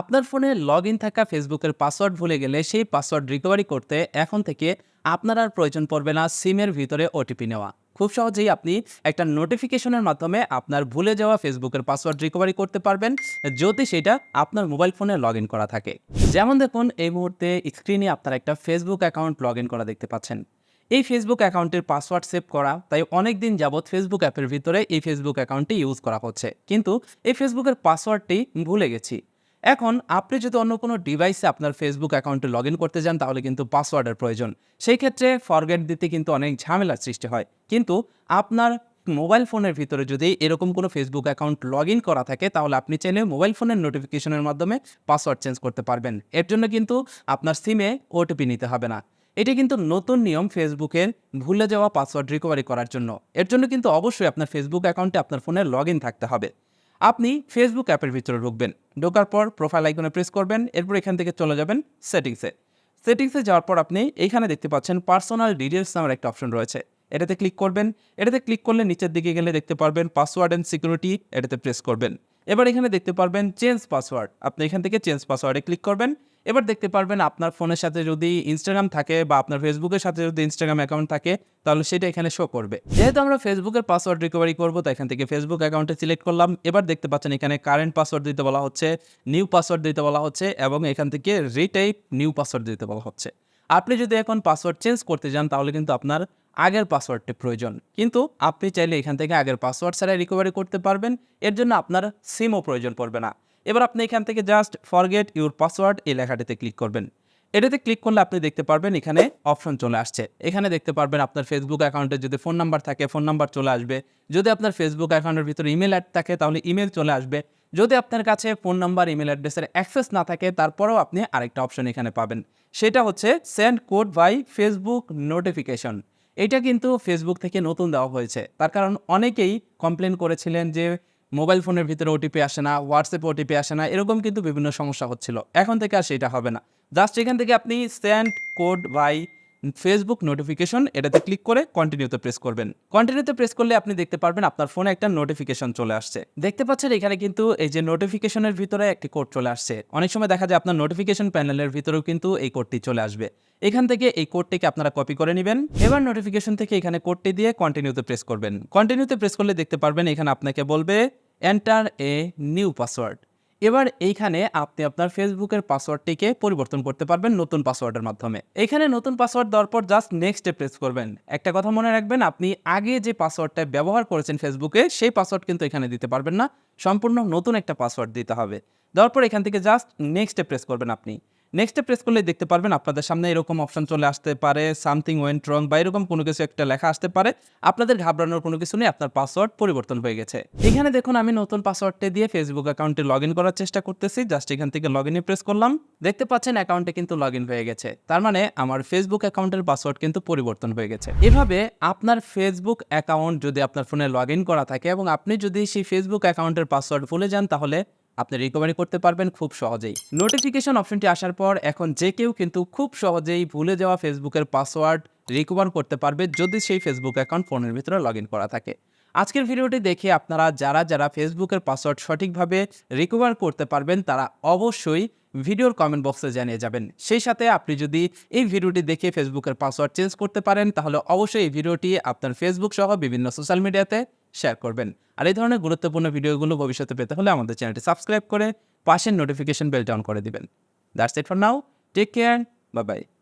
আপনার ফোনে log in থাকা ফেসবুকের পাসওয়ার্ড ভুলে গেলে সেই পাসওয়ার্ড রিকভারি করতে এখন থেকে আপনার আর প্রয়োজন পড়বে না সিমের ভিতরে ওটিপি নেওয়া। খুব সহজেই আপনি একটা নোটিফিকেশনের মাধ্যমে আপনার ভুলে যাওয়া ফেসবুকের পাসওয়ার্ড রিকভারি করতে পারবেন, যদি সেটা আপনার মোবাইল ফোনে লগ করা থাকে। যেমন দেখুন, এই মুহূর্তে স্ক্রিনে আপনার একটা ফেসবুক অ্যাকাউন্ট লগ করা দেখতে পাচ্ছেন। এই ফেসবুক অ্যাকাউন্টের পাসওয়ার্ড সেভ করা, তাই অনেক দিন যাবৎ ফেসবুক অ্যাপের ভিতরে এই ফেসবুক অ্যাকাউন্টটি ইউজ করা হচ্ছে। কিন্তু এই ফেসবুকের পাসওয়ার্ডটি ভুলে গেছি। এখন আপনি যদি অন্য কোনো ডিভাইসে আপনার ফেসবুক অ্যাকাউন্টে লগ ইন করতে যান, তাহলে কিন্তু পাসওয়ার্ডের প্রয়োজন। সেই ক্ষেত্রে ফরগেট দিতে কিন্তু অনেক ঝামেলার সৃষ্টি হয়। কিন্তু আপনার মোবাইল ফোনের ভিতরে যদি এরকম কোনো ফেসবুক অ্যাকাউন্ট লগ ইন করা থাকে, তাহলে আপনি চাইলে মোবাইল ফোনের নোটিফিকেশনের মাধ্যমে পাসওয়ার্ড চেঞ্জ করতে পারবেন। এর জন্য কিন্তু আপনার সিমে ওটিপি নিতে হবে না। এটি কিন্তু নতুন নিয়ম ফেসবুকের ভুলে যাওয়া পাসওয়ার্ড রিকভারি করার জন্য। এর জন্য কিন্তু অবশ্যই আপনার ফেসবুক অ্যাকাউন্টে আপনার ফোনে লগ থাকতে হবে। আপনি ফেসবুক অ্যাপের ভিতরে ঢুকবেন। ঢোকার পর প্রোফাইল আইকনে প্রেস করবেন। এরপর এখান থেকে চলে যাবেন সেটিংসে সেটিংসে যাওয়ার পর আপনি এইখানে দেখতে পাচ্ছেন পার্সোনাল ডিটেলস নামের একটা অপশন রয়েছে। এটাতে ক্লিক করবেন। এটাতে ক্লিক করলে নিচের দিকে গেলে দেখতে পারবেন পাসওয়ার্ড অ্যান্ড সিকিউরিটি এটাতে প্রেস করবেন। এবার এখানে দেখতে পারবেন চেঞ্জ পাসওয়ার্ড আপনি এখান থেকে চেঞ্জ পাসওয়ার্ডে ক্লিক করবেন। এবার দেখতে পারবেন আপনার ফোনের সাথে যদি ইনস্টাগ্রাম থাকে বা আপনার ফেসবুকের সাথে যদি ইনস্টাগ্রাম অ্যাকাউন্ট থাকে, তাহলে সেটা এখানে শো করবে। যেহেতু আমরা ফেসবুকের পাসওয়ার্ড রিকভারি করব তো এখান থেকে ফেসবুক অ্যাকাউন্টে সিলেক্ট করলাম। এবার দেখতে পাচ্ছেন এখানে কারেন্ট পাসওয়ার্ড দিতে বলা হচ্ছে নিউ পাসওয়ার্ড দিতে বলা হচ্ছে এবং এখান থেকে রিটাইপ নিউ পাসওয়ার্ড দিতে বলা হচ্ছে। আপনি যদি এখন পাসওয়ার্ড চেঞ্জ করতে যান, তাহলে কিন্তু আপনার আগের পাসওয়ার্ডটি প্রয়োজন। কিন্তু আপনি চাইলে এখান থেকে আগের পাসওয়ার্ড ছাড়া রিকভারি করতে পারবেন। এর জন্য আপনার সিমও প্রয়োজন পড়বে না। এবার আপনি এখান থেকে জাস্ট ফরগেট ইউর পাসওয়ার্ড এই লেখাটিতে ক্লিক করবেন। এটাতে ক্লিক করলে আপনি দেখতে পারবেন এখানে অপশন চলে আসছে। এখানে দেখতে পারবেন আপনার ফেসবুক অ্যাকাউন্টে যদি ফোন নাম্বার থাকে ফোন নাম্বার চলে আসবে। যদি আপনার ফেসবুক অ্যাকাউন্টের ভিতরে ইমেল অ্যাড থাকে, তাহলে ইমেল চলে আসবে। যদি আপনার কাছে ফোন নাম্বার ইমেল অ্যাড্রেসের অ্যাক্সেস না থাকে, তারপরেও আপনি আরেকটা অপশন এখানে পাবেন। সেটা হচ্ছে send code by Facebook notification এটা কিন্তু ফেসবুক থেকে নতুন দেওয়া হয়েছে। তার কারণ অনেকেই কমপ্লেন করেছিলেন যে মোবাইল ফোনের ভিতরে ওটিপি আসে না হোয়াটসঅ্যাপে ওটিপি আসে না, এরকম কিন্তু বিভিন্ন সমস্যা হচ্ছিল। এখন থেকে আর সেটা হবে না। জাস্ট এখান থেকে আপনি send code by Facebook notification এটাতে ক্লিক করে কন্টিনিউতে প্রেস করবেন। কন্টিনিউতে প্রেস করলে আপনি দেখতে পারবেন আপনার ফোনে একটা নোটিফিকেশন চলে আসছে। দেখতে পাচ্ছেন এখানে কিন্তু এই যে নোটিফিকেশনের ভিতরে একটি কোড চলে আসছে। অনেক সময় দেখা যায় আপনার নোটিফিকেশন প্যানেলের ভিতরেও কিন্তু এই কোডটি চলে আসবে। এখান থেকে এই কোডটিকে আপনারা কপি করে নেবেন। এবার নোটিফিকেশন থেকে এখানে কোডটি দিয়ে কন্টিনিউতে প্রেস করবেন। কন্টিনিউতে প্রেস করলে দেখতে পারবেন এখানে আপনাকে বলবে এন্টার এ নিউ পাসওয়ার্ড এবার এইখানে আপনি আপনার ফেসবুকের পাসওয়ার্ডটিকে পরিবর্তন করতে পারবেন নতুন পাসওয়ার্ডের মাধ্যমে। এখানে নতুন পাসওয়ার্ড দেওয়ার পর জাস্ট নেক্সটে প্রেস করবেন। একটা কথা মনে রাখবেন, আপনি আগে যে পাসওয়ার্ডটা ব্যবহার করেছেন ফেসবুকে সেই পাসওয়ার্ড কিন্তু এখানে দিতে পারবেন না। সম্পূর্ণ নতুন একটা পাসওয়ার্ড দিতে হবে। দেওয়ার পর এখান থেকে জাস্ট নেক্সটে প্রেস করবেন আপনি। নেক্সটে প্রেস করলে দেখতে পারবেন আপনাদের সামনে এরকম অপশন চলে আসতে পারে সামথিং ওয়েন্ট রং বা এরকম কোনো কিছু একটা লেখা আসতে পারে। আপনাদের ঘাবড়ানোর কোনো কিছু নেই, আপনার পাসওয়ার্ড পরিবর্তন হয়ে গেছে। এখানে দেখুন, আমি নতুন পাসওয়ার্ডটা দিয়ে ফেসবুক অ্যাকাউন্টে লগ করার চেষ্টা করতেছি জাস্ট এখান থেকে লগ প্রেস করলাম। দেখতে পাচ্ছেন অ্যাকাউন্টে কিন্তু লগ হয়ে গেছে। তার মানে আমার ফেসবুক অ্যাকাউন্টের পাসওয়ার্ড কিন্তু পরিবর্তন হয়ে গেছে। এভাবে আপনার ফেসবুক অ্যাকাউন্ট যদি আপনার ফোনে লগ করা থাকে এবং আপনি যদি সেই ফেসবুক অ্যাকাউন্টের পাসওয়ার্ড ভুলে যান, তাহলে আপনি রিকভারি করতে পারবেন খুব সহজেই। নোটিফিকেশন অপশনটি আসার পর এখন যে কেউ কিন্তু খুব সহজেই ভুলে যাওয়া ফেসবুকের পাসওয়ার্ড রিকভার করতে পারবে যদি সেই ফেসবুক অ্যাকাউন্ট ফোনের ভিতরে লগ করা থাকে। আজকের ভিডিওটি দেখে আপনারা যারা যারা ফেসবুকের পাসওয়ার্ড সঠিকভাবে রিকভার করতে পারবেন, তারা অবশ্যই ভিডিওর কমেন্ট বক্সে জানিয়ে যাবেন। সেই সাথে আপনি যদি এই ভিডিওটি দেখে ফেসবুকের পাসওয়ার্ড চেঞ্জ করতে পারেন, তাহলে অবশ্যই এই ভিডিওটি আপনার ফেসবুক সহ বিভিন্ন সোশ্যাল মিডিয়াতে শেয়ার করবেন। আর এই ধরনের গুরুত্বপূর্ণ ভিডিওগুলো ভবিষ্যতে পেতে হলে আমাদের চ্যানেলটি সাবস্ক্রাইব করে পাশের নোটিফিকেশন বেলটা অন করে দেবেন। That's it for now take care bye bye